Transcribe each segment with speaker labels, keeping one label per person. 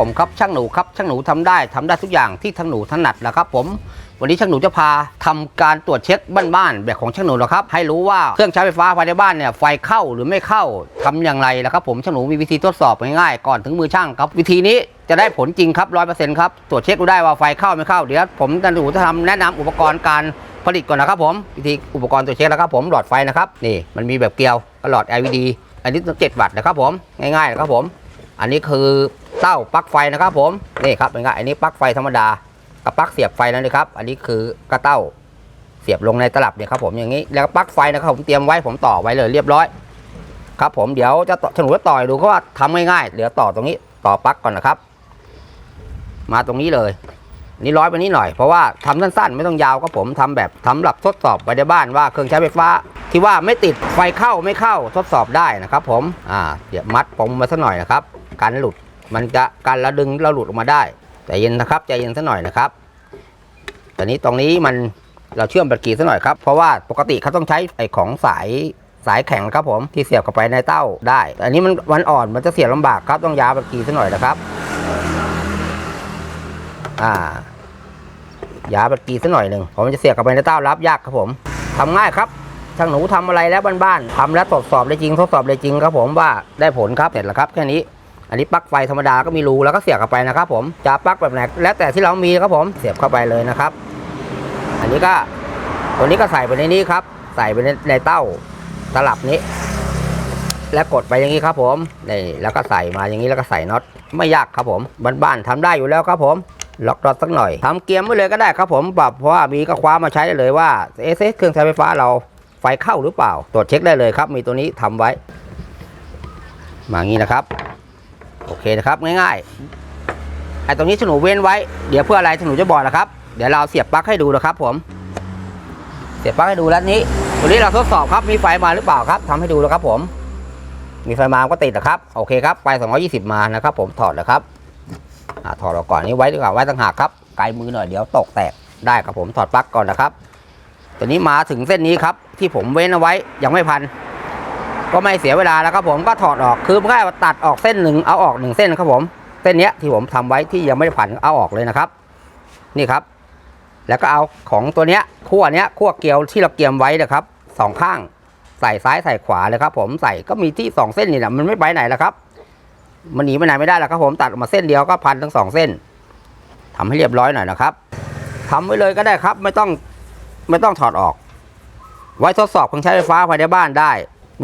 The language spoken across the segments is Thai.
Speaker 1: ผมครับช่างหนูครับช่างหนูทำได้ทำได้ทุกอย่างที่ช่างหนูถนัดนะครับผมวันนี้ช่างหนูจะพาทำการตรวจเช็คบ้านๆแบบของช่างหนูนะครับให้รู้ว่าเครื่องใช้ไฟฟ้าภายในบ้านเนี่ยไฟเข้าหรือไม่เข้าทำอย่างไรนะครับผมช่างหนูมีวิธีทดสอบง่ายๆก่อนถึงมือช่างครับ วิธีนี้จะได้ผลจริงครับร้อยเปอร์เซ็นต์ครับตรวจเช็คดูได้ว่าไฟเข้าไม่เข้าเดี๋ยวผมจะหนูจะทำแนะนำอุปกรณ์การผลิตก่อนนะครับผมวิธีอุปกรณ์ตรวจเช็คนะครับผมหลอดไฟนะครับนี่มันมีแบบเกลียวหลอด LED อันนี้ต้องเจ็ดวัตต์นะครับผมง่ายๆนะครับผม อันนี้คือ เต้าปลั๊กไฟนะครับผมนี่ครับเป็นไงอันนี้ปลั๊กไฟธรรมดากับปลั๊กเสียบไฟนั่นเลยครับ อันนี้คือกระเต้าเสียบลงในตลับเนี่ยครับผมอย่างนี้แล้วปลั๊กไฟนะครับผมเตรียมไว้ผมต่อไว้เลยเรียบร้อย ครับผมเดี๋ยวจะฉนวนต่อยดูเขาว่าทำง่ายๆเดี๋ยวต่อตรงนี้ต่อปลั๊กก่อนนะครับ มาตรงนี้เลยนี่ร้อยไปนิดหน่อยเพราะว่าทำสั้นๆ ไม่ต้องยาวครับผมทำแบบทำหลับทดสอบไปในบ้านว่าเครื่องใช้ไฟฟ้า ที่ว่าไม่ติดไฟเข้าไม่เข้าทดสอบได้นะครับ ผมอ่าเดี๋ยวมัดผมมาสักหน่อยนะครับการหลุด มันจะการระดึงเราหลุดออกมาได้ใจเย็นนะครับใจเย็นสักหน่อยนะครับแต่นี้ตรงนี้มันเราเชื่อมบตเตอรี่สักหน่อยครับเพราะว่าปกติเขาต้องใช้ไอของสายสายแข็งครับผมที่เสียบเข้าไปในเต้าได้แต่อันนี้มันมันอ่อนมันจะเสียบลำบากครับต้องยาวแบตเตอรี่สักหน่อยนะครับ อ่ายาบัดกีสักหน่อยหนึ่งผมจะเสียบกับไปในเต้ารับยากครับผมทำง่ายครับช่างหนูทำอะไรแล้วบ้านๆทำแล้วตรวจสอบได้จริงทดสอบได้จริงครับผมว่าได้ผลครับเสร็จแล้วครับแค่นี้ อันนี้ปลั๊กไฟธรรมดาก็มีรูแล้วก็เสียบเข้าไปนะครับ ผมจะปลั๊กแบบไหนแล้วแต่ที่เรามีครับผมเสียบเข้าไปเลยนะครับ อันนี้ก็ตัวนี้ก็ใส่ไปในนี้ครับ ใส่ไปในในเต้าตลับนี้ แล้วกดไปอย่างนี้ครับ ผมนี่แล้วก็ใส่มาอย่างนี้แล้วก็ใส่น็อตไม่ยากครับผมบ้านๆทำได้อยู่แล้วครับผมล็อกน็อสักหน่อยทำเกียร์ไว้เลยก็ได้ครับผมปรับเพราะว่ามีก็คว้ามาใช้ได้เลยว่าเอ๊ะเครื่องใช้ไฟฟ้าเราไฟเข้าหรือเปล่า ตรวจเช็คได้เลยครับ มีตัวนี้ทำไว้ มางี้นะครับ โอเคนะครับง่ายๆไอ้ตรงนี้ฉนูเว้นไว้เดี๋ยวเพื่ออะไรฉนูจะบอกนะครับ เดี๋ยวเราเสียบปลั๊กให้ดูนะครับ ผม เสียบปลั๊กให้ดูแล้วนี้ตัวนี้เราทดสอบครับมีไฟมาหรือเปล่าครับทำให้ดูแล้วครับ ผม มีไฟมาก็ติดนะครับโอเคครับไฟ220 มานะครับ ผมถอดแล้วครับอถอดออกก่อนนี่ไว้ดีกว่าไว้ต่างหากครับไกลมือหน่อยเดี๋ยวตกแตกได้ครับผมถอดปลั๊กก่อนนะครับตอนนี้มาถึงเส้นนี้ครับ ที่ผมเว้นเอาไว้ยังไม่พัน ก็ไม่เสียเวลาแล้วครับผมก็ถอดออกคือแค่ว่าตัดออกเส้นหนึ่งเอาออกหนึ่งเส้นครับผมเส้นเนี้ยที่ผมทำไว้ที่ยังไม่ได้พันเอาออกเลยนะครับ นี่ครับ แล้วก็เอาของตัวเนี้ยขั้วเนี้ยขั้วเกลียวที่เราเกลียมไว้นะครับสองข้างใส่ซ้ายใส่ขวาเลยครับผมใส่ก็มีที่สองเส้นนี่แหละมันไม่ไปไหนแล้วครับ มันหนีไปไหนไม่ได้แล้วครับผมตัดออกมาเส้นเดียวก็พันทั้งสองเส้นทำให้เรียบร้อยหน่อยนะครับทำไว้เลยก็ได้ครับ ไม่ต้องไม่ต้องถอดออก ไว้ทดสอบเครื่องใช้ไฟฟ้าภายในบ้านได้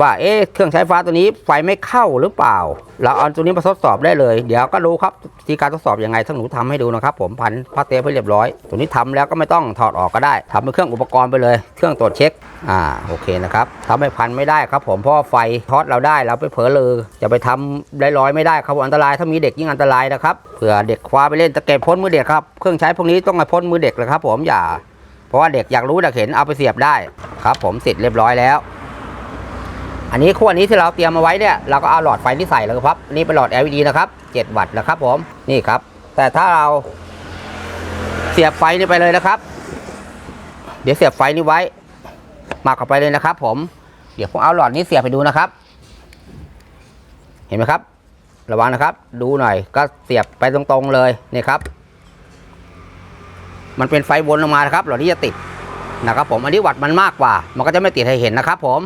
Speaker 1: ว่าเอ๊ะเครื่องใช้ไฟฟ้าตัวนี้ไฟไม่เข้าหรือเปล่า เราเอาตัวนี้มาทดสอบได้เลย เดี๋ยวก็รู้ครับวิธีการทดสอบยังไงทั้งหนูทำให้ดูนะครับ ผมพันพาสเทปให้เรียบร้อย ตัวนี้ทำแล้วก็ไม่ต้องถอดออกก็ได้ทำเป็นเครื่องอุปกรณ์ไปเลย เครื่องตรวจเช็คอ่าโอเคนะครับทำให้พันไม่ได้ครับ ผมเพราะไฟช็อตเราได้เราไปเผลอเลยจะไปทำได้ร้อยไม่ได้ครับอันตรายถ้ามีเด็กยิ่งอันตรายนะครับเผื่อเด็กคว้าไปเล่นจะเก็บพ้นมือเด็กครับเครื่องใช้พวกนี้ต้องมาพ้นมือเด็กเลยครับ ผมอย่า เพราะว่าเด็กอยากรู้อยากเห็นเอาไปเสียบได้ครับ ผมเสร็จเรียบร้อยแล้ว อันนี้ขั้วนี้ที่เราเตรียมมาไว้เนี่ยเราก็เอาหลอดไฟที่ใส่แล้วครับนี่เป็นหลอด LED นะครับ7วัตต์นะครับผมนี่ครับ แต่ถ้าเราเสียบไฟนี่ไปเลยนะครับ เดี๋ยวเสียบไฟนี่ไว้มาเข้าไปเลยนะครับ ผมเดี๋ยวผมเอาหลอดนี้เสียบไปดูนะครับ เห็นไหมครับ ระวังนะครับ ดูหน่อยก็เสียบไปตรงๆเลยนี่ครับ มันเป็นไฟวนลงมานะครับ หลอดนี้จะติดนะครับ ผมอันนี้วัดมันมากกว่า มันก็จะไม่ติดให้เห็นนะครับ ผม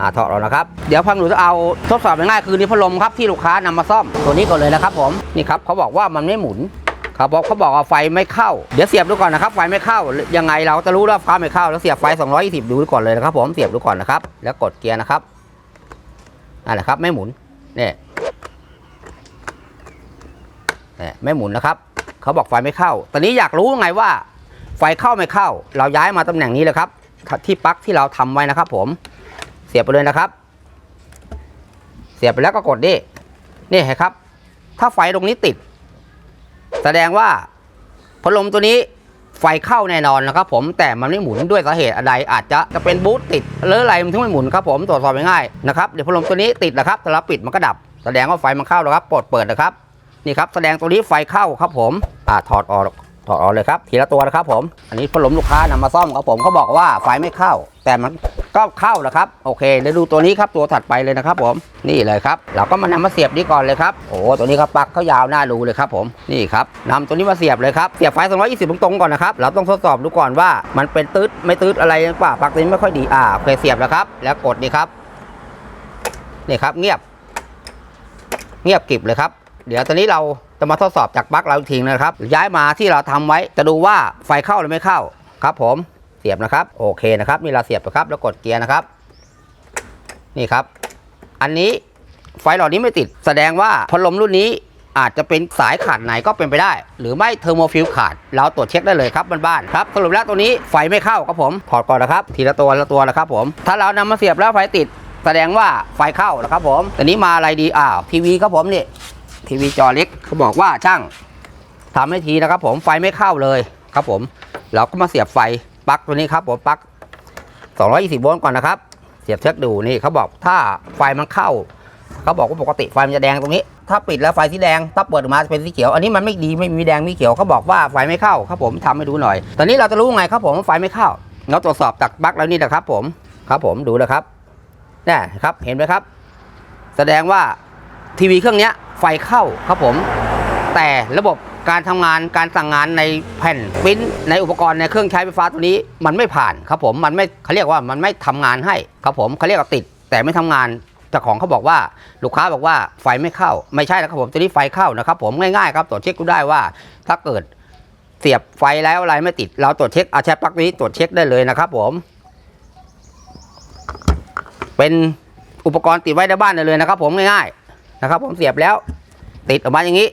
Speaker 1: อ่าถอดออกนะครับ เดี๋ยวพังหนูจะเอาทดสอบง่ายๆคือนี่พัดลมครับที่ลูกค้านำมาซ่อมตัวนี้ก่อนเลยนะครับผมนี่ครับเขาบอกว่ามันไม่หมุนเขาบอกเขาบอกว่าไฟไม่เข้า เดี๋ยวเสียบดูก่อนนะครับไฟไม่เข้ายังไงเราจะรู้ว่าไฟไม่เข้าแล้วเสียบไฟ 220 ดูก่อนเลยนะครับผมเสียบดูก่อนนะครับ แล้วกดเกียร์นะครับนั่นแหละครับไม่หมุนเนี่ยเนี่ยไม่หมุนนะครับเขาบอกไฟไม่เข้า ตอนนี้อยากรู้ไงว่า ไฟเข้าไม่เข้า เราย้ายมาตำแหน่งนี้เลยครับ ที่ปลั๊กที่เราทำไว้นะครับผม เสียบไปเลยนะครับ เสียบไปแล้วก็กดนี่นี่เห็นครับ ถ้าไฟตรงนี้ติด แสดงว่าพัดลมตัวนี้ไฟเข้าแน่นอนนะครับ ผมแต่มันไม่หมุนด้วยสาเหตุอะไรอาจจะจะเป็นบูทติดหรืออะไรมันถึงไม่หมุนครับ ผมตรวจสอบง่ายๆนะครับเดี๋ยวพัดลมตัวนี้ติดนะครับถ้าเราปิดมันก็ดับ แสดงว่าไฟมันเข้าแล้วครับปลดเปิดนะครับนี่ครับแสดงตัวนี้ไฟเข้าครับผมอ่าถอดออก ถอดออกเลยครับ ทีละตัวนะครับผม อันนี้พัดลมลูกค้านำมาซ่อมครับผมเขาบอกว่าไฟไม่เข้า แต่มันก็เข้านะครับ โอเคเดี๋ยวดูตัวนี้ครับตัวถัดไปเลยนะครับ ผมนี่เลยครับ เราก็มานำมาเสียบนี่ก่อนเลยครับโอ้ตัวนี้ครับปลั๊กเขายาวหน้าดูเลยครับผมนี่ครับนำตัวนี้มาเสียบเลยครับเสียบไฟ220ตรงๆก่อนนะครับเราต้องทดสอบดูก่อนว่า มันเป็นตืดไม่ตืดอะไรหรือเปล่าปลั๊กตัวนี้ไม่ค่อยดีอ่าโอเคเสียบแล้วครับ แล้วกดนี่ครับนี่ครับเงียบ เงียบกริบเลยครับ เดี๋ยวตอนนี้เราจะมาทดสอบจากปลั๊กเราอีกทีนะครับ ย้ายมาที่เราทำไว้จะดูว่าไฟเข้าหรือไม่เข้าครับ ผมเสียบนะครับ โอเคนะครับนี่เราเสียบนะครับ แล้วกดเกียร์นะครับ นี่ครับ อันนี้ไฟหลอดนี้ไม่ติด แสดงว่าพัดลมรุ่นนี้อาจจะเป็นสายขาดไหนก็เป็นไปได้ หรือไม่เทอร์โมฟิลขาด เราตรวจเช็คได้เลยครับบ้านๆครับสรุปแล้วตัวนี้ไฟไม่เข้าครับผมถอดก่อนนะครับทีละตัวละตัวนะครับผม ถ้าเรานำมาเสียบแล้วไฟติด แสดงว่าไฟเข้านะครับผมแต่นี้มาอะไรดีอ้าวทีวีครับผมนี่ ทีวีจอเล็กเขาบอกว่าช่างทำให้ทีนะครับ ผมไฟไม่เข้าเลยครับ ผม เราก็มาเสียบไฟปลั๊กตัวนี้ครับ ผมปลั๊ก220โวลต์ก่อนนะครับ เสียบเช็คดูนี่เขาบอกถ้าไฟมันเข้าเขาบอกว่าปกติไฟมันจะแดงตรงนี้ ถ้าปิดแล้วไฟสีแดงถ้าเปิดออกมาจะเป็นสีเขียว อันนี้มันไม่ดีไม่มีแดงมีเขียวเขาบอกว่าไฟไม่เข้าครับผมทำให้ดูหน่อย ตอนนี้เราจะรู้ไงครับผมว่าไฟไม่เข้าเราตรวจสอบจากปลั๊กแล้วนี่นะครับ ผมครับผมดูนะครับนี่ครับเห็นไหมครับ แสดงว่าทีวีเครื่องเนี้ย ไฟเข้าครับผม แต่ระบบการทำงานการสั่งงานในแผ่นปิ้นในอุปกรณ์ในเครื่องใช้ไฟฟ้าตัวนี้มันไม่ผ่านครับผมมันไม่เขาเรียกว่ามันไม่ทำงานให้ครับผมเขาเรียกว่าติด แต่ไม่ทำงานเจ้าของเขาบอกว่าลูกค้าบอกว่าไฟไม่เข้า ไม่ใช่นะครับผมตัวนี้ไฟเข้านะครับผมง่ายๆครับตรวจเช็คดูได้ว่า ถ้าเกิดเสียบไฟแล้วอะไรไม่ติด เราตรวจเช็คอาแชทปลั๊กนี้ตรวจเช็คได้เลยนะครับผม เป็นอุปกรณ์ติดไว้ในบ้านได้เลยนะครับผมง่ายๆ นะครับ ผมเสียบแล้ว ติดออกมาอย่างนี้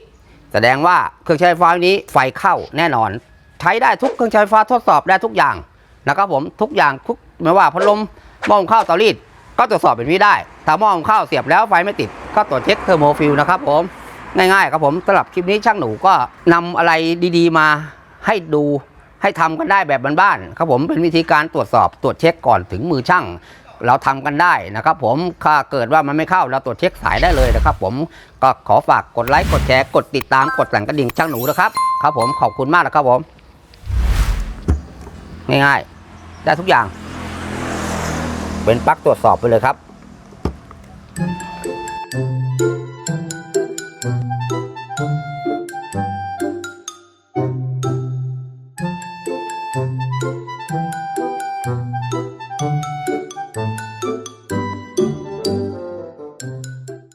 Speaker 1: แสดงว่าเครื่องใช้ไฟฟ้านี้ไฟเข้าแน่นอน ใช้ได้ทุกเครื่องใช้ไฟฟ้าทดสอบได้ทุกอย่างนะครับผมทุกอย่างทุกไม่ว่าพัดลมหม้อหุงข้าวเตารีดก็ตรวจสอบแบบนี้ได้ถ้าหม้อหุงข้าวเสียบแล้วไฟไม่ติด ก็ตรวจเช็คเทอร์โมฟิลนะครับผมง่ายๆครับผมสำหรับคลิปนี้ช่างหนูก็นำอะไรดีๆมาให้ดูให้ทำกันได้แบบบ้านๆครับผมเป็นวิธีการตรวจสอบตรวจเช็คก่อนถึงมือช่าง เราทำกันได้นะครับ ผมถ้าเกิดว่ามันไม่เข้าเราตรวจเช็คสายได้เลยนะครับ ผมก็ขอฝากกดไลค์กดแชร์กดติดตามกดแหล่งกระดิ่งช่างหนูนะครับครับ ผมขอบคุณมากนะครับผม ง่ายๆ ได้ทุกอย่าง เป็นปักตรวจสอบไปเลยครับ Thank you.